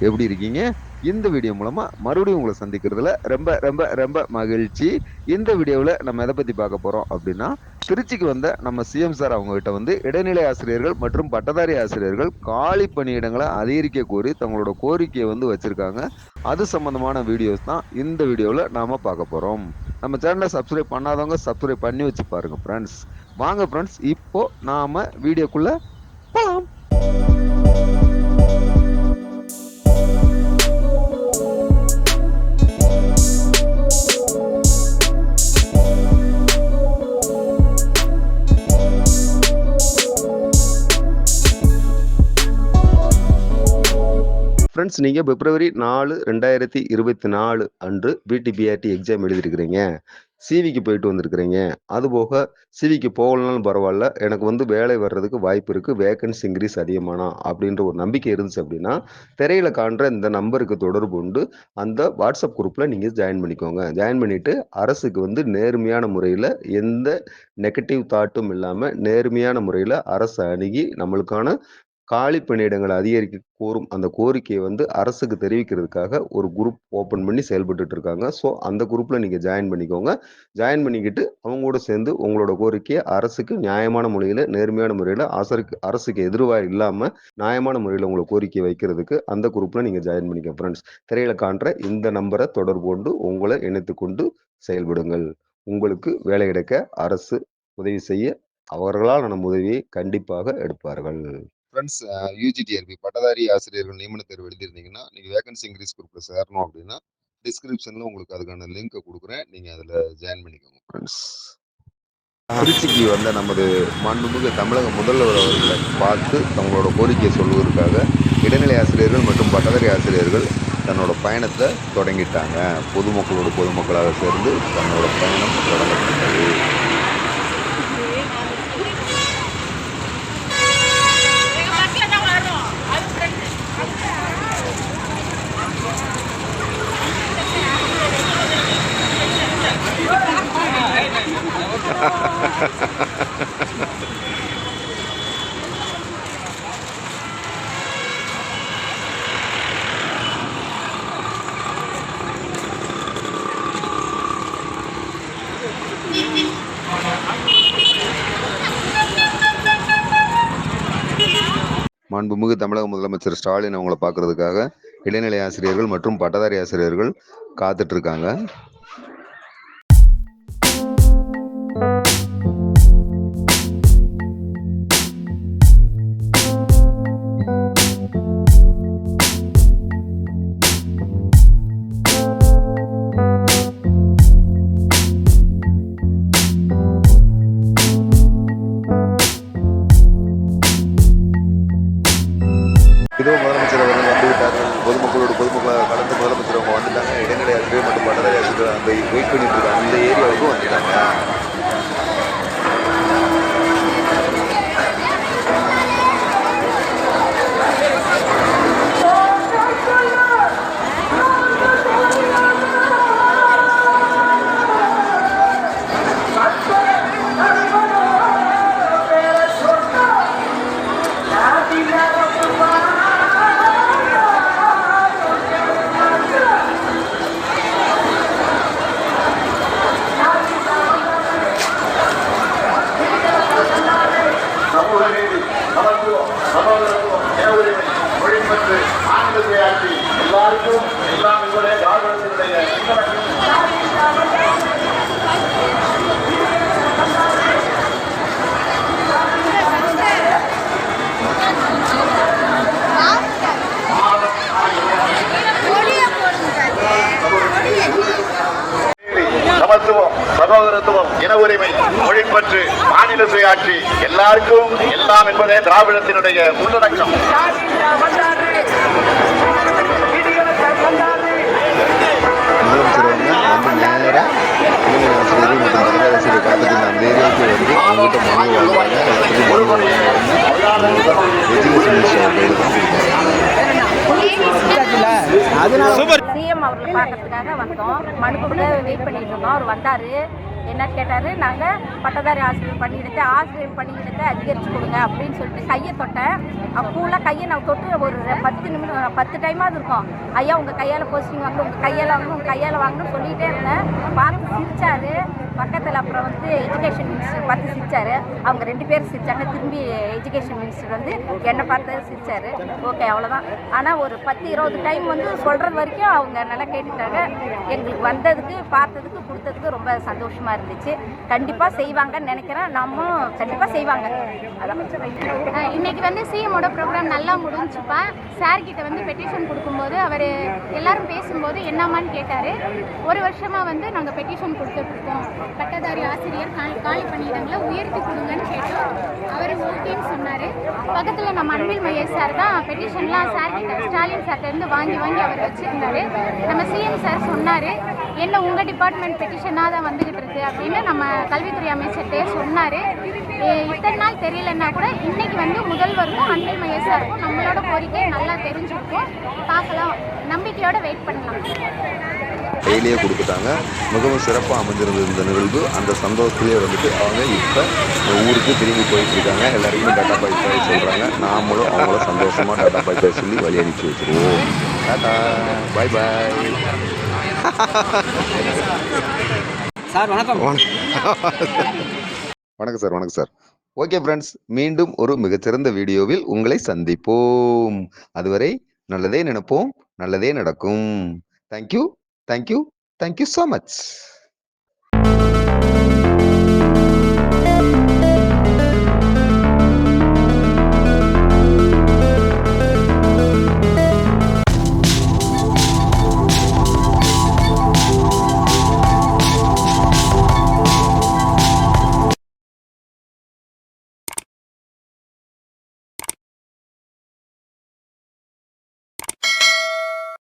எப்படி இருக்கீங்க? இந்த வீடியோ மூலமா மறுபடியும் உங்களை சந்திக்கிறதுல ரொம்ப ரொம்ப ரொம்ப மகிழ்ச்சி. இந்த வீடியோவில் நம்ம எதை பற்றி பார்க்க போகிறோம் அப்படின்னா திருச்சிக்கு வந்த நம்ம சிஎம் சார் அவங்ககிட்ட வந்து இடைநிலை ஆசிரியர்கள் மற்றும் பட்டதாரி ஆசிரியர்கள் காலி பணியிடங்களை அதிகரிக்க கோரி தங்களோட கோரிக்கையை வந்து வச்சுருக்காங்க. அது சம்மந்தமான வீடியோஸ் தான் இந்த வீடியோவில் நாம் பார்க்க போகிறோம் நம்ம சேனலை சப்ஸ்கிரைப் பண்ணாதவங்க சப்ஸ்கிரைப் பண்ணி வச்சு பாருங்க ஃப்ரெண்ட்ஸ் வாங்க ஃப்ரெண்ட்ஸ் இப்போது நாம் வீடியோக்குள்ளே போகலாம் ஃப்ரெண்ட்ஸ் நீங்கள் பிப்ரவரி நாலு ரெண்டாயிரத்தி இருபத்தி நாலு அன்று பிடிபிஆர்டி எக்ஸாம் எழுதியிருக்கிறீங்க. சிவிக்கு போயிட்டு வந்திருக்கிறீங்க. அதுபோக சிவிக்கு போகலனாலும் பரவாயில்ல. எனக்கு வந்து வேலை வர்றதுக்கு வாய்ப்பு இருக்குது வேகன்சி இன்க்ரீஸ் அதிகமானா அப்படின்ற ஒரு நம்பிக்கை இருந்துச்சு அப்படின்னா திரையில காண்ற இந்த நம்பருக்கு தொடர்பு உண்டு. அந்த வாட்ஸ்அப் குரூப்பில் நீங்கள் ஜாயின் பண்ணிக்கோங்க. ஜாயின் பண்ணிவிட்டு அரசுக்கு வந்து நேர்மையான முறையில் எந்த நெகட்டிவ் தாட்டும் இல்லாமல் நேர்மையான முறையில் அரசை அணுகி நம்மளுக்கான காலி பணியிடங்களை அதிகரிக்க கோரும் அந்த கோரிக்கையை வந்து அரசுக்கு தெரிவிக்கிறதுக்காக ஒரு குரூப் ஓப்பன் பண்ணி செயல்பட்டுட்டு இருக்காங்க ஸோ அந்த குரூப்பில் நீங்கள் ஜாயின் பண்ணிக்கோங்க. ஜாயின் பண்ணிக்கிட்டு அவங்களோட சேர்ந்து உங்களோட கோரிக்கையை அரசுக்கு நியாயமான முறையில் நேர்மையான முறையில் அரசுக்கு அரசுக்கு எதிர்வாக இல்லாமல் நியாயமான முறையில் உங்களை கோரிக்கை வைக்கிறதுக்கு அந்த குரூப்பில் நீங்கள் ஜாயின் பண்ணிக்க ஃப்ரெண்ட்ஸ் திரையில காண்ற இந்த நம்பரை தொடர்பு கொண்டு உங்களை இணைத்து கொண்டு செயல்படுங்கள். உங்களுக்கு வேலை கிடைக்க அரசு உதவி செய்ய அவர்களால் நம்ம உதவியை கண்டிப்பாக எடுப்பார்கள். ஃப்ரெண்ட்ஸ் யூஜிடிஆர்பி பட்டதாரி ஆசிரியர்கள் நியமன தேர்வு எழுதியிருந்தீங்கன்னா நீங்கள் வேகன்சி இன்க்ரீஸ் குரூப்பில் சேரணும் அப்படின்னா டிஸ்கிரிப்ஷனில் உங்களுக்கு அதுக்கான லிங்க்கை கொடுக்குறேன். நீங்கள் அதில் ஜாயின் பண்ணிக்கோங்க. ஃப்ரெண்ட்ஸ் திருச்சிக்கு வந்த நமது மாண்புமிகு தமிழக முதல்வர் அவர்களை பார்த்து தங்களோட கோரிக்கையை சொல்வதற்காக இடைநிலை ஆசிரியர்கள் மற்றும் பட்டதாரி ஆசிரியர்கள் தன்னோட பயணத்தை தொடங்கிட்டாங்க. பொதுமக்களோடு பொதுமக்களாக சேர்ந்து தன்னோட பயணம் தொடங்கப்பட்டது. மாண்புமிகு தமிழக முதலமைச்சர் ஸ்டாலின் அவங்கள பார்க்கறதுக்காக இடைநிலை ஆசிரியர்கள் மற்றும் பட்டதாரி ஆசிரியர்கள் காத்துட்ருக்காங்க அந்த வெயிட் பண்ணிட்டு இருக்க அந்த ஏரியாவுக்கும் வந்துட்டாங்க. சகோதரத்துவம் இன உரிமை மொழிப்பற்று ஆட்சி எல்லாருக்கும் எல்லாம் சமத்துவம் சகோதரத்துவம் இன உரிமை மொழிப்பற்று மாநில சுயாட்சி எல்லாருக்கும் எல்லாம் என்பதே திராவிடத்தினுடைய உள்ளடக்கம். சிஎம் அவர்களை பார்க்கறதுக்காக வந்தோம். மனு கொடுக்க வெயிட் பண்ணிட்டு இருந்தோம். அவர் வந்தாரு. என்ன கேட்டார் நாங்கள் பட்டதாரி ஆசிரியர் பணியிடத்தை ஆசிரியர் பணியிடத்தை அதிகரித்து கொடுங்க அப்படின்னு சொல்லிட்டு கையை தொட்டேன். அப்போலாம் கையை நான் தொட்டு ஒரு பத்து நிமிடம் பத்து டைமாவது இருக்கும். ஐயா உங்கள் கையால் போஸ்டிங் வாங்கணும் உங்கள் கையால் வாங்கணும் உங்கள் கையால் வாங்கணும்னு சொல்லிகிட்டே இருந்தேன். பார்த்து சிரிச்சாரு. பக்கத்தில் அப்புறம் வந்து எஜுகேஷன் மினிஸ்டர் பார்த்து சிரிச்சாரு. அவங்க ரெண்டு பேரும் சிரிச்சாங்க. திரும்பி எஜுகேஷன் மினிஸ்டர் வந்து என்னை பார்த்து சிரிச்சாரு. ஓகே அவ்வளோதான் ஆனால் ஒரு பத்து இருபது டைம் வந்து சொல்கிறது வரைக்கும் அவங்க நல்லா கேட்டுட்டாங்க. எங்களுக்கு வந்ததுக்கு பார்த்ததுக்கு கொடுத்ததுக்கு ரொம்ப சந்தோஷமாக இருந்துச்சு. கண்டிப்பாக செய்வாங்கன்னு நினைக்கிறேன். நம்ம கண்டிப்பாக செய்வாங்க. அதான். இன்னைக்கு வந்து சிஎமோட ப்ரோக்ராம் நல்லா முடிஞ்சுப்பா. சார் கிட்ட வந்து பெட்டிஷன் கொடுக்கும்போது அவர் எல்லாரும் பேசும்போது என்னம்மான்னு கேட்டார். ஒரு வருஷமாக வந்து நாங்கள் பெட்டிஷன் கொடுத்துட்ருக்கோம். பட்டதாரி ஆசிரியர் காலி காலி பணியிடங்களை உயர்த்தி கொடுங்கன்னு கேட்டோம். அவர் ஓகேன்னு சொன்னார். பக்கத்தில் நம்ம அன்பில் மையர் சார் தான் பெட்டிஷன்லாம் சார் கிட்ட ஸ்டாலின் சார்ட்ட இருந்து வாங்கி வாங்கி அவர் வச்சுருந்தாரு. நம்ம சிஎம் சார் சொன்னார் என்ன உங்கள் டிபார்ட்மெண்ட் பெட்டிஷனாக தான் வந்துகிட்டு இருக்கு அப்படின்னு நம்ம கல்வித்துறை அமைச்சர்கிட்டே சொன்னார். இத்தனை நாள் தெரியலன்னா கூட இன்னைக்கு வந்து முதல்வருக்கும் அன்பில் மையர் இருக்கும் நம்மளோட கோரிக்கை நல்லா தெரிஞ்சிருக்கும். பார்க்கலாம். நம்பிக்கையோட வெயிட் பண்ணலாம். கையிலேயே கொடுத்துட்டாங்க. மிகவும் சிறப்பாக அமைஞ்சிருந்தது இந்த நிகழ்வு. அந்த சந்தோஷத்திலே வந்துட்டு அவங்க இப்போ ஊருக்கு திரும்பி போயிட்டு இருக்காங்க எல்லாருக்குமே டாட்டா பாய் பாய் சொல்கிறாங்க நாமளும் அவங்கள சந்தோஷமாக டாட்டா பாய் பாய் சொல்லி வழி அனுப்பி வச்சுருவோம். டாட்டா பாய் பாய் சார் வணக்கம். வணக்கம். சார் வணக்கம் சார். ஓகே ஃப்ரெண்ட்ஸ் மீண்டும் ஒரு மிகச்சிறந்த வீடியோவில் உங்களை சந்திப்போம். அதுவரை நல்லதே நினைப்போம் நல்லதே நடக்கும். Thank you thank you thank you so much